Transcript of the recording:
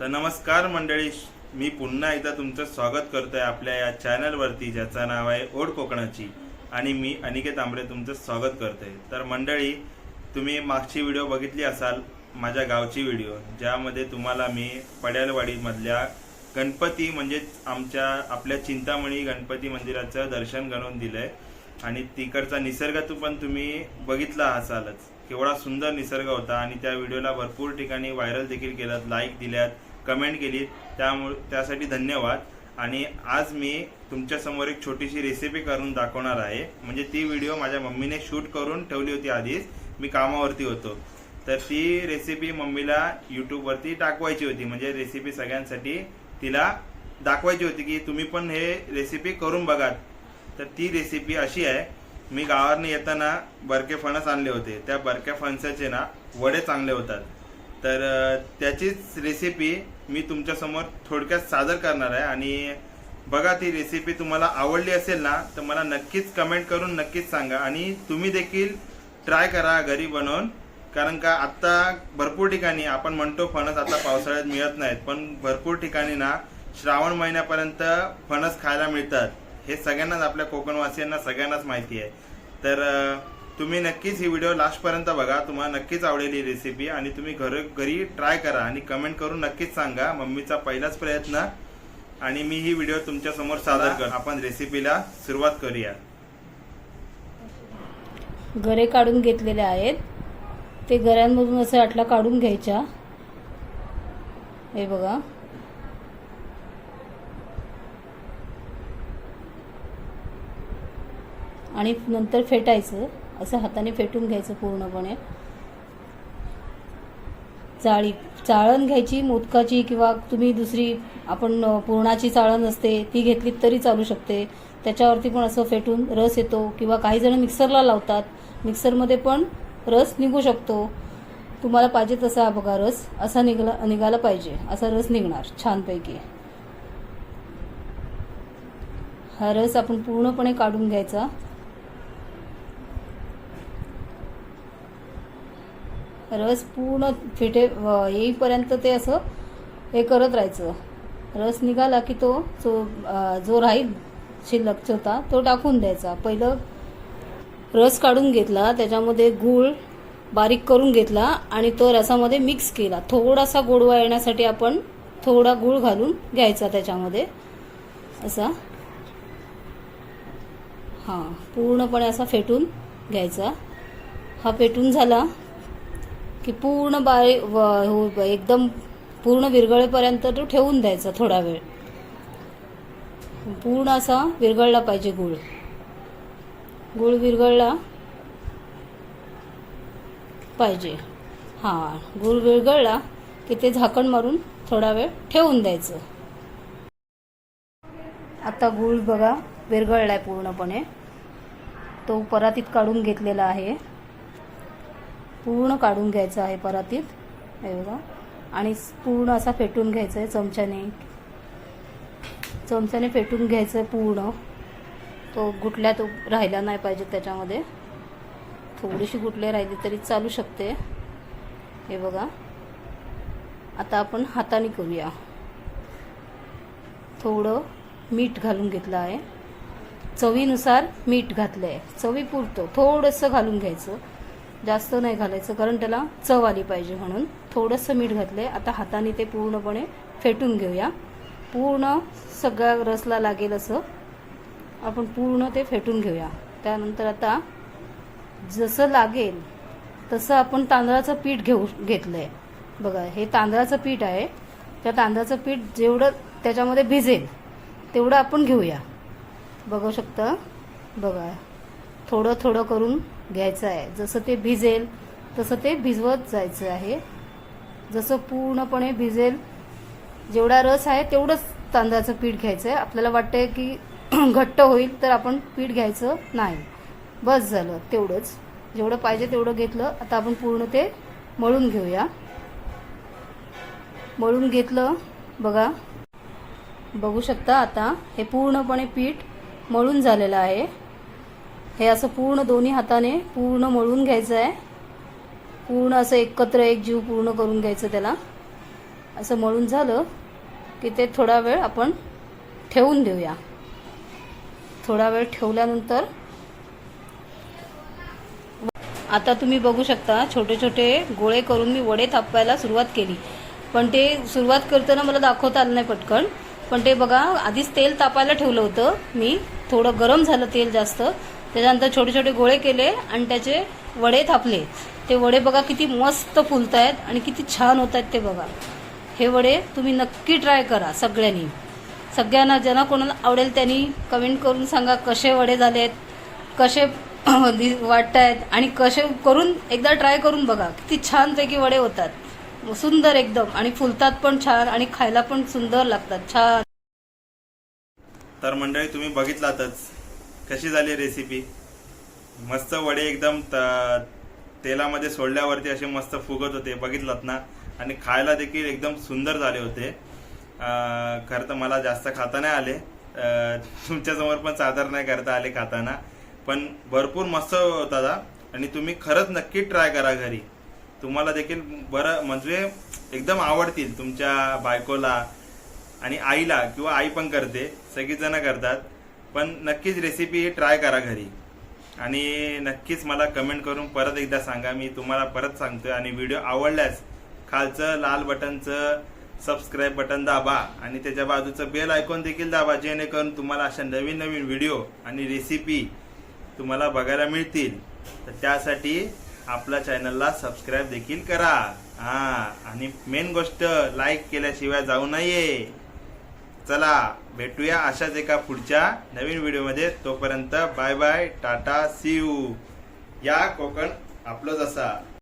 तर नमस्कार मंडळी मी पुन्हा एकदा तुमचं स्वागत करतो आहे आपल्या या चॅनलवरती ज्याचं नाव आहे ओढ कोकणाची. आणि मी अनिकेत आंबरे तुमचं स्वागत करतो आहे तर मंडळी तुम्ही मागची व्हिडिओ बघितली असाल माझ्या गावची व्हिडिओ ज्यामध्ये तुम्हाला मी पड्यालवाडीमधल्या गणपती म्हणजेच आमच्या आपल्या चिंतामणी गणपती मंदिराचं दर्शन घडवून दिलंय. आणि तिकडचा निसर्ग तू पण तुम्ही बघितला असालच. केवढा सुंदर निसर्ग होता. आणि त्या व्हिडिओला भरपूर ठिकाणी व्हायरल देखील केलात लाईक दिल्यात. कमेंट केली. त्यामुळे त्यासाठी धन्यवाद. आणि आज मी तुमच्यासमोर एक छोटीशी रेसिपी करून दाखवणार आहे. म्हणजे ती व्हिडिओ माझ्या मम्मीने शूट करून ठेवली होती आधीच. मी कामावरती होतो. तर ती रेसिपी मम्मीला यूट्यूबवरती टाकवायची होती. म्हणजे रेसिपी सगळ्यांसाठी तिला दाखवायची होती की तुम्ही पण हे रेसिपी करून बघा तर ती रेसिपी अशी आहे. मी गावावरनं येताना बरके फणस आणले होते. त्या बरक्या फणसाचे ना वडे चांगले होतात. तर त्याचीच रेसिपी मी तुमच्यासमोर थोडक्यात सादर करणार आहे. आणि बघा ती रेसिपी तुम्हाला आवडली असेल ना तर मला नक्कीच कमेंट करून नक्कीच सांगा. आणि तुम्ही देखील ट्राय करा घरी बनवून. कारण का आत्ता भरपूर ठिकाणी आपण म्हणतो फणस आता पावसाळ्यात मिळत नाहीत पण भरपूर ठिकाणी ना श्रावण महिन्यापर्यंत फणस खायला मिळतात. हे सगळ्यांनाच आपल्या कोकणवासियांना सगळ्यांनाच माहिती आहे. तर तुम्ही नक्कीच ही व्हिडिओ लास्टपर्यंत बघा. तुम्हाला नक्कीच आवडेल ही रेसिपी आणि तुम्ही घर घरी ट्राय करा आणि कमेंट करून नक्कीच सांगा. मम्मीचा पहिलाच प्रयत्न आणि मी ही व्हिडिओ तुमच्यासमोर सादर कर आपण रेसिपीला सुरुवात करूया. गरे काढून घेतलेले आहेत. ते गऱ्यांमधून असं आटला काढून घ्यायच्या. हे बघा. आणि नंतर फेटायचं. असं हाताने फेटून घ्यायचं पूर्णपणे. चाळी चाळण घ्यायची मोदकाची किंवा तुम्ही दुसरी आपण पुरणाची चाळण असते ती घेतली तरी चालू शकते. त्याच्यावरती पण असं फेटून रस येतो किंवा काही जण मिक्सरला लावतात. मिक्सरमध्ये पण रस निघू शकतो. तुम्हाला पाहिजे तसा हा बघा रस असा निघाला निघाला पाहिजे. असा रस निघणार छानपैकी. हा रस आपण पूर्णपणे काढून घ्यायचा. रस पूर्ण फेटे व- येईपर्यंत ते असं हे करत राहायचं. रस निघाला की तो जो जो राहील शिल्लक होता तो टाकून द्यायचा. पहिलं रस काढून घेतला त्याच्यामध्ये गूळ बारीक करून घेतला आणि तो रसामध्ये मिक्स केला. थोडासा गोडवा येण्यासाठी आपण थोडा गूळ घालून घ्यायचा त्याच्यामध्ये. असा. हां पूर्णपणे असा फेटून घ्यायचा. हा फेटून झाला. की पूर्ण बारीक व- हो, एकदम पूर्ण विरघळेपर्यंत तो ठेवून द्यायचा थोडा वेळ. पूर्ण असा विरघळला पाहिजे गुळ. गुळ विरघळला पाहिजे. हां गुळ विरघळला की ते झाकण मारून थोडा वेळ ठेवून द्यायचं. आता गुळ बघा विरघळलाय पूर्णपणे. तो परातीत काढून घेतलेला आहे. पूर्ण काढून घ्यायचं आहे परातीत हे बघा. आणि पूर्ण असा फेटून घ्यायचा आहे चमच्याने. चमच्याने फेटून घ्यायचं आहे पूर्ण. तो गुटल्या तो राहिला नाही पाहिजे त्याच्यामध्ये. थोडीशी गुटले राहिली तरी चालू शकते. हे बघा. आता आपण हाताने करूया. थोडं मीठ घालून घेतलं आहे. चवीनुसार मीठ घातलं आहे चवीपुरतं थोडंसं घालून घ्यायचं. जास्त नाही घालायचं कारण त्याला चव आली पाहिजे म्हणून. थोडंसं मीठ घातलं आहे आता हाताने ते पूर्णपणे फेटून घेऊया. पूर्ण सगळ्या रसला लागेल असं आपण पूर्ण ते फेटून घेऊया. त्यानंतर आता जसं लागेल तसं आपण तांदळाचं पीठ घेऊ घेतलं आहे बघा हे तांदळाचं पीठ आहे. त्या तांदळाचं पीठ जेवढं त्याच्यामध्ये भिजेल तेवढं आपण घेऊया. बघू शकता? बघा थोडं थोडं करून घ्यायचं आहे. जसं ते भिजेल तसं ते भिजवत जायचं आहे. जसं पूर्णपणे भिजेल जेवढा रस आहे तेवढंच तांदळाचं पीठ घ्यायचं आहे आपल्याला वाटतंय की घट्ट होईल तर आपण पीठ घ्यायचं नाही. बस झालं तेवढंच. जेवढं पाहिजे तेवढं घेतलं. आता आपण पूर्ण ते मळून घेऊया. मळून घेतलं बघा. बघू शकता आता हे पूर्णपणे पीठ मळून झालेलं आहे. हे असं पूर्ण दोन्ही हाताने पूर्ण मळून घ्यायचं आहे पूर्ण असं एकत्र एक जीव पूर्ण करून घ्यायचं त्याला. असं मळून झालं की ते थोडा वेळ आपण ठेवून देऊया. थोडा वेळ ठेवल्यानंतर आता तुम्ही बघू शकता छोटे छोटे गोळे करून मी वडे थापायला सुरुवात केली. पण ते सुरुवात करताना मला दाखवता आलं नाही पटकन. पण ते बघा आधीच तेल तापायला ठेवलं होतं मी. थोडं गरम झालं तेल जास्त. त्याच्यानंतर छोटे छोटे गोळे केले आणि त्याचे वडे थापले. ते वडे बघा किती मस्त फुलत आहेत आणि किती छान होत आहेत ते बघा. हे वडे तुम्ही नक्की ट्राय करा सगळ्यांनी. सगळ्यांना ज्यांना कोणाला आवडेल त्यांनी कमेंट करून सांगा कसे वडे झाले आहेत कसे वाटत आहेत आणि कसे करून एकदा ट्राय करून बघा. किती छानपैकी वडे होतात. सुंदर एकदम आणि फुलतात पण छान आणि खायला पण सुंदर लागतात. छान. तर मंडळी तुम्ही बघितलातच. कशी झाली रेसिपी मस्त वडे एकदम त- तेलामध्ये सोडल्यावरती असे मस्त फुगत होते बघितलात ना? आणि खायला देखील एकदम सुंदर झाले होते. खरं तर मला जास्त खाता नाही आले. तुमच्यासमोर पण सादर नाही करता आले खाताना. पण भरपूर मस्त होता हा. आणि तुम्ही खरंच नक्की ट्राय करा घरी. तुम्हाला देखील बरं म्हणजे एकदम आवडतील तुमच्या बायकोला आणि आईला किंवा आई पण करते. सगळीजणं करतात. पण नक्कीच रेसिपी ट्राय करा घरी. आणि नक्कीच मला कमेंट करून परत एकदा सांगा. मी तुम्हाला परत सांगतोय आणि व्हिडिओ आवडल्यास खालचं लाल बटनचं सबस्क्राईब बटन दाबा आणि त्याच्या बाजूचं बेल आयकॉन देखील दाबा जेणेकरून तुम्हाला अशा नवीन नवीन व्हिडिओ आणि रेसिपी तुम्हाला बघायला मिळतील. तर त्यासाठी आपल्या चॅनलला सबस्क्राईब देखील करा. हा आणि मेन गोष्ट लाईक केल्याशिवाय जाऊ नये. चला भेटूया अशाच एका पुढच्या नवीन व्हिडिओमध्ये. तोपर्यंत bye bye tata see you. या कोकण आपलंच असा.